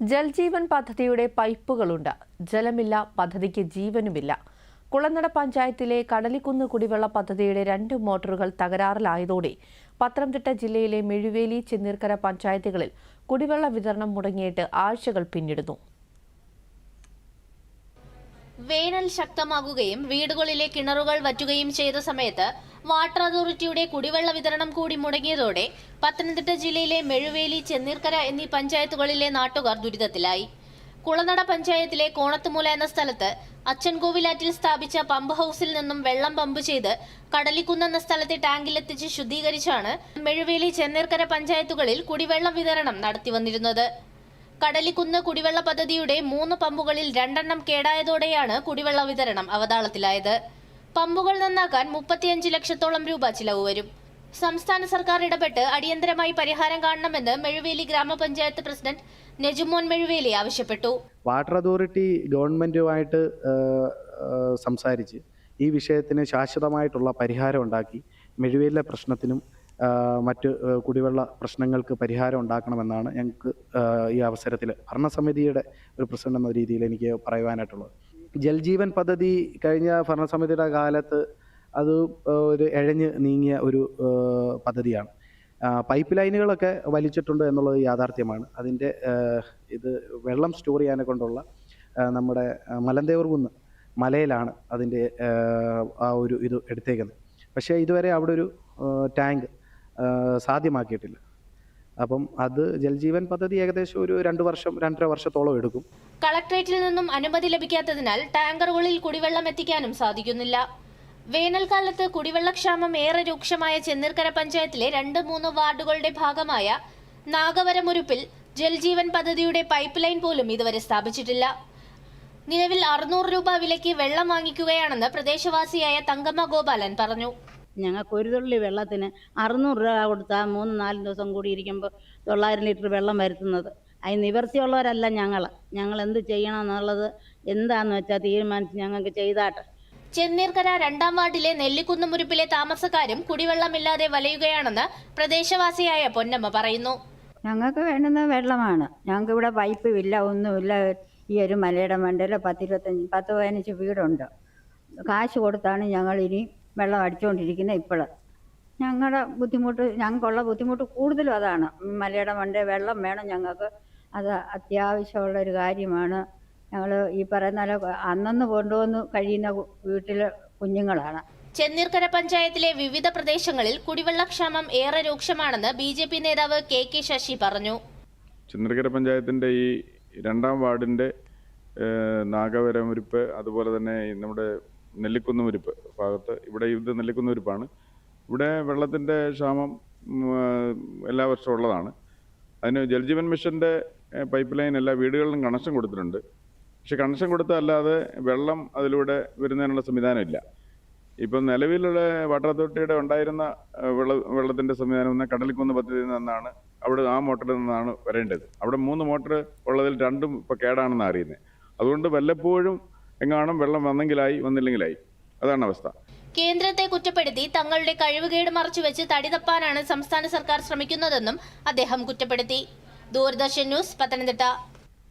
ജൽജീവൻ പദ്ധതിയുടെ പൈപ്പുകളുണ്ട്. ജലമില്ല പദ്ധതിക്ക് ജീവനുമില്ല. കുളനട പഞ്ചായത്തിലെ കടലിക്കുന്ന് കുടിവെള്ള പദ്ധതിയുടെ രണ്ട് മോട്ടോറുകൾ തകരാറിലായതോടെ പത്തനംതിട്ട ജില്ലയിലെ മെഴുവേലി ചെന്നീർക്കര പഞ്ചായത്തുകളിൽ കുടിവെള്ള വിതരണം മുടങ്ങിയിട്ട് ആഴ്ചകൾ പിന്നിടുന്നു. വേനൽ ശക്തമാകുകയും വീടുകളിലെ കിണറുകൾ വറ്റുകയും ചെയ്ത സമയത്ത് വാട്ടർ അതോറിറ്റിയുടെ കുടിവെള്ള വിതരണം കൂടി മുടങ്ങിയതോടെ പത്തനംതിട്ട ജില്ലയിലെ മെഴുവേലി ചെന്നീർക്കര എന്നീ പഞ്ചായത്തുകളിലെ നാട്ടുകാർ ദുരിതത്തിലായി. കുളനട പഞ്ചായത്തിലെ കോണത്തുമൂല എന്ന സ്ഥലത്ത് അച്ചൻകോവിലാറ്റിൽ സ്ഥാപിച്ച പമ്പ് ഹൌസിൽ നിന്നും വെള്ളം പമ്പ് ചെയ്ത് കടലിക്കുന്ന് എന്ന സ്ഥലത്തെ ടാങ്കിലെത്തിച്ച് ശുദ്ധീകരിച്ചാണ് മെഴുവേലി ചെന്നീർക്കര പഞ്ചായത്തുകളിൽ കുടിവെള്ള വിതരണം നടത്തി വന്നിരുന്നത് കടലിക്കുന്ന് കുടിവെള്ള പദ്ധതിയുടെ മൂന്ന് പമ്പുകളിൽ രണ്ടെണ്ണം കേടായതോടെയാണ് കുടിവെള്ള വിതരണം അവതാളത്തിലായത്. പമ്പുകൾ നന്നാക്കാൻ മുപ്പത്തിയഞ്ച് ലക്ഷത്തോളം രൂപ ചിലവ് വരും. സംസ്ഥാന സർക്കാർ ഇടപെട്ട് അടിയന്തരമായി പരിഹാരം കാണണമെന്ന് മെഴുവേലി ഗ്രാമപഞ്ചായത്ത് പ്രസിഡന്റ് നെജുമോൻ മെഴുവേലി ആവശ്യപ്പെട്ടു. വാട്ടർ അതോറിറ്റി ഗവൺമെന്റുമായിട്ട് സംസാരിച്ച് ഈ വിഷയത്തിന് ശാശ്വതമായിട്ടുള്ള പരിഹാരം ഉണ്ടാക്കി മെഴുവേലിലെ പ്രശ്നത്തിനും മറ്റ് കുടിവെള്ള പ്രശ്നങ്ങൾക്ക് പരിഹാരം ഉണ്ടാക്കണമെന്നാണ് ഞങ്ങൾക്ക് ഈ അവസരത്തിൽ ഭരണസമിതിയുടെ ഒരു പ്രസിഡന്റ് എന്ന രീതിയിൽ എനിക്ക് പറയുവാനായിട്ടുള്ളത്. ജൽജീവൻ പദ്ധതി കഴിഞ്ഞ ഭരണസമിതിയുടെ കാലത്ത് അത് ഒരു എഴഞ്ഞ് നീങ്ങിയ ഒരു പദ്ധതിയാണ്. പൈപ്പ് ലൈനുകളൊക്കെ വലിച്ചിട്ടുണ്ട് എന്നുള്ളത് യാഥാർത്ഥ്യമാണ്. അതിന്റെ ഇത് വെള്ളം സ്റ്റോർ ചെയ്യാനെ കൊണ്ടുള്ള നമ്മുടെ മലന്തേവർകുന്ന് മലന്തേവർ കുന്ന് മലയിലാണ് അതിന്റെ ആ, ഒരു ഇത് എടുത്തേക്കുന്നത്. പക്ഷേ ഇതുവരെ അവിടെ ഒരു ടാങ്ക് സാധ്യമാക്കിയിട്ടില്ല. അപ്പം അത് ജൽജീവൻ പദ്ധതി ഏകദേശം ഒരു രണ്ട് വർഷം രണ്ടര വർഷത്തോളം എടുക്കും. കളക്ട്രേറ്റിൽ നിന്നും അനുമതി ലഭിക്കാത്തതിനാൽ ടാങ്കറുകളിൽ കുടിവെള്ളം എത്തിക്കാനും സാധിക്കുന്നില്ല. വേനൽക്കാലത്ത് കുടിവെള്ളക്ഷാമം ഏറെ രൂക്ഷമായ ചെന്നീർക്കര പഞ്ചായത്തിലെ രണ്ട് മൂന്ന് വാർഡുകളുടെ ഭാഗമായ നാഗവരമുരുപ്പിൽ ജൽജീവൻ പദ്ധതിയുടെ പൈപ്പ് ലൈൻ പോലും ഇതുവരെ സ്ഥാപിച്ചിട്ടില്ല. നിലവിൽ അറുന്നൂറ് രൂപ വിലയ്ക്ക് വെള്ളം വാങ്ങിക്കുകയാണെന്ന് പ്രദേശവാസിയായ തങ്കമ്മ ഗോപാലൻ പറഞ്ഞു. ഞങ്ങൾക്ക് ഒരു തുള്ളി വെള്ളത്തിന് അറുന്നൂറ് രൂപ കൊടുത്താൽ മൂന്ന് നാല് ദിവസം കൂടി ഇരിക്കുമ്പോൾ തൊള്ളായിരം ലിറ്റർ വെള്ളം വരുത്തുന്നത്. അതിന് നിവർത്തിയുള്ളവരല്ല ഞങ്ങൾ ഞങ്ങൾ എന്ത് ചെയ്യണം എന്നുള്ളത് എന്താന്ന് വെച്ചാൽ തീരുമാനിച്ച് ഞങ്ങൾക്ക് ചെയ്താട്ടെ. ചെന്നീർക്കര രണ്ടാം വാർഡിലെ നെല്ലിക്കുന്നുമുരുപ്പിലെ താമസക്കാരും കുടിവെള്ളമില്ലാതെ വലയുകയാണെന്ന് പ്രദേശവാസിയായ പൊന്നമ്മ പറയുന്നു. ഞങ്ങൾക്ക് വേണ്ടുന്ന വെള്ളമാണ്. ഞങ്ങൾക്ക് ഇവിടെ പൈപ്പ് ഇല്ല ഒന്നുമില്ല. ഈ ഒരു മലയുടെ മണ്ടയിൽ പത്തിരുപത്തഞ്ച് പത്ത് പതിനഞ്ച് വീടുണ്ട്. കാശ് കൊടുത്താണ് ഞങ്ങൾ ഇനി വെള്ളം അടിച്ചുകൊണ്ടിരിക്കുന്നത് ഇപ്പോൾ ഞങ്ങളുടെ ബുദ്ധിമുട്ട് ഞങ്ങൾക്കുള്ള ബുദ്ധിമുട്ട് കൂടുതലും അതാണ്. മലയുടെ മണ്ടേ വെള്ളം വേണം ഞങ്ങൾക്ക്. അത് അത്യാവശ്യമുള്ള ഒരു കാര്യമാണ്. ഞങ്ങൾ ഈ പറയുന്ന പോലെ അന്നന്ന് കൊണ്ടുവന്ന് കഴിയുന്ന വീട്ടിലെ കുഞ്ഞുങ്ങളാണ്. ചെന്നീർക്കര പഞ്ചായത്തിലെ വിവിധ പ്രദേശങ്ങളിൽ കുടിവെള്ളക്ഷാമം ഏറെ രൂക്ഷമാണെന്ന് ബി ജെ പി നേതാവ് കെ കെ ശശി പറഞ്ഞു. ചെന്നീർക്കര പഞ്ചായത്തിന്റെ ഈ രണ്ടാം വാർഡിന്റെ നാഗവരമുരിപ്പ് അതുപോലെ തന്നെ നമ്മുടെ നെല്ലിക്കുന്നുമുരിപ്പ് ഭാഗത്ത് ഇവിടെ ഇത് നെല്ലിക്കുന്നുരിപ്പാണ് ഇവിടെ വെള്ളത്തിന്റെ ക്ഷാമം എല്ലാ വർഷവും ഉള്ളതാണ്. അതിന് ജൽജീവൻ മിഷന്റെ പൈപ്പ് ലൈൻ എല്ലാ വീടുകളിലും കണക്ഷൻ കൊടുത്തിട്ടുണ്ട്. പക്ഷെ കണക്ഷൻ കൊടുത്തല്ലാതെ വെള്ളം അതിലൂടെ വരുന്നതിനുള്ള സംവിധാനമില്ല. ഇപ്പം നിലവിലുള്ള വാട്ടർ അതോറിറ്റിയുടെ ഉണ്ടായിരുന്ന വെള്ള വെള്ളത്തിന്റെ സംവിധാനം എന്ന കടലിക്കുന്ന് പദ്ധതിയിൽ നിന്നാണ് അവിടെ ആ മോട്ടറിൽ നിന്നാണ് വരേണ്ടത്. അവിടെ മൂന്ന് മോട്ടർ ഉള്ളതിൽ രണ്ടും ഇപ്പോൾ കേടാണെന്ന് അറിയുന്നത്. അതുകൊണ്ട് വല്ലപ്പോഴും എങ്ങാനും വെള്ളം വന്നെങ്കിലായി വന്നില്ലെങ്കിലായി. അതാണ് അവസ്ഥ. കേന്ദ്രത്തെ കുറ്റപ്പെടുത്തി തങ്ങളുടെ കഴിവുകേട് മറച്ചുവെച്ച് തടി തപ്പാനാണ് സംസ്ഥാന സർക്കാർ ശ്രമിക്കുന്നതെന്നും അദ്ദേഹം കുറ്റപ്പെടുത്തി. ദൂരദർശൻ ന്യൂസ് പത്തനംതിട്ട.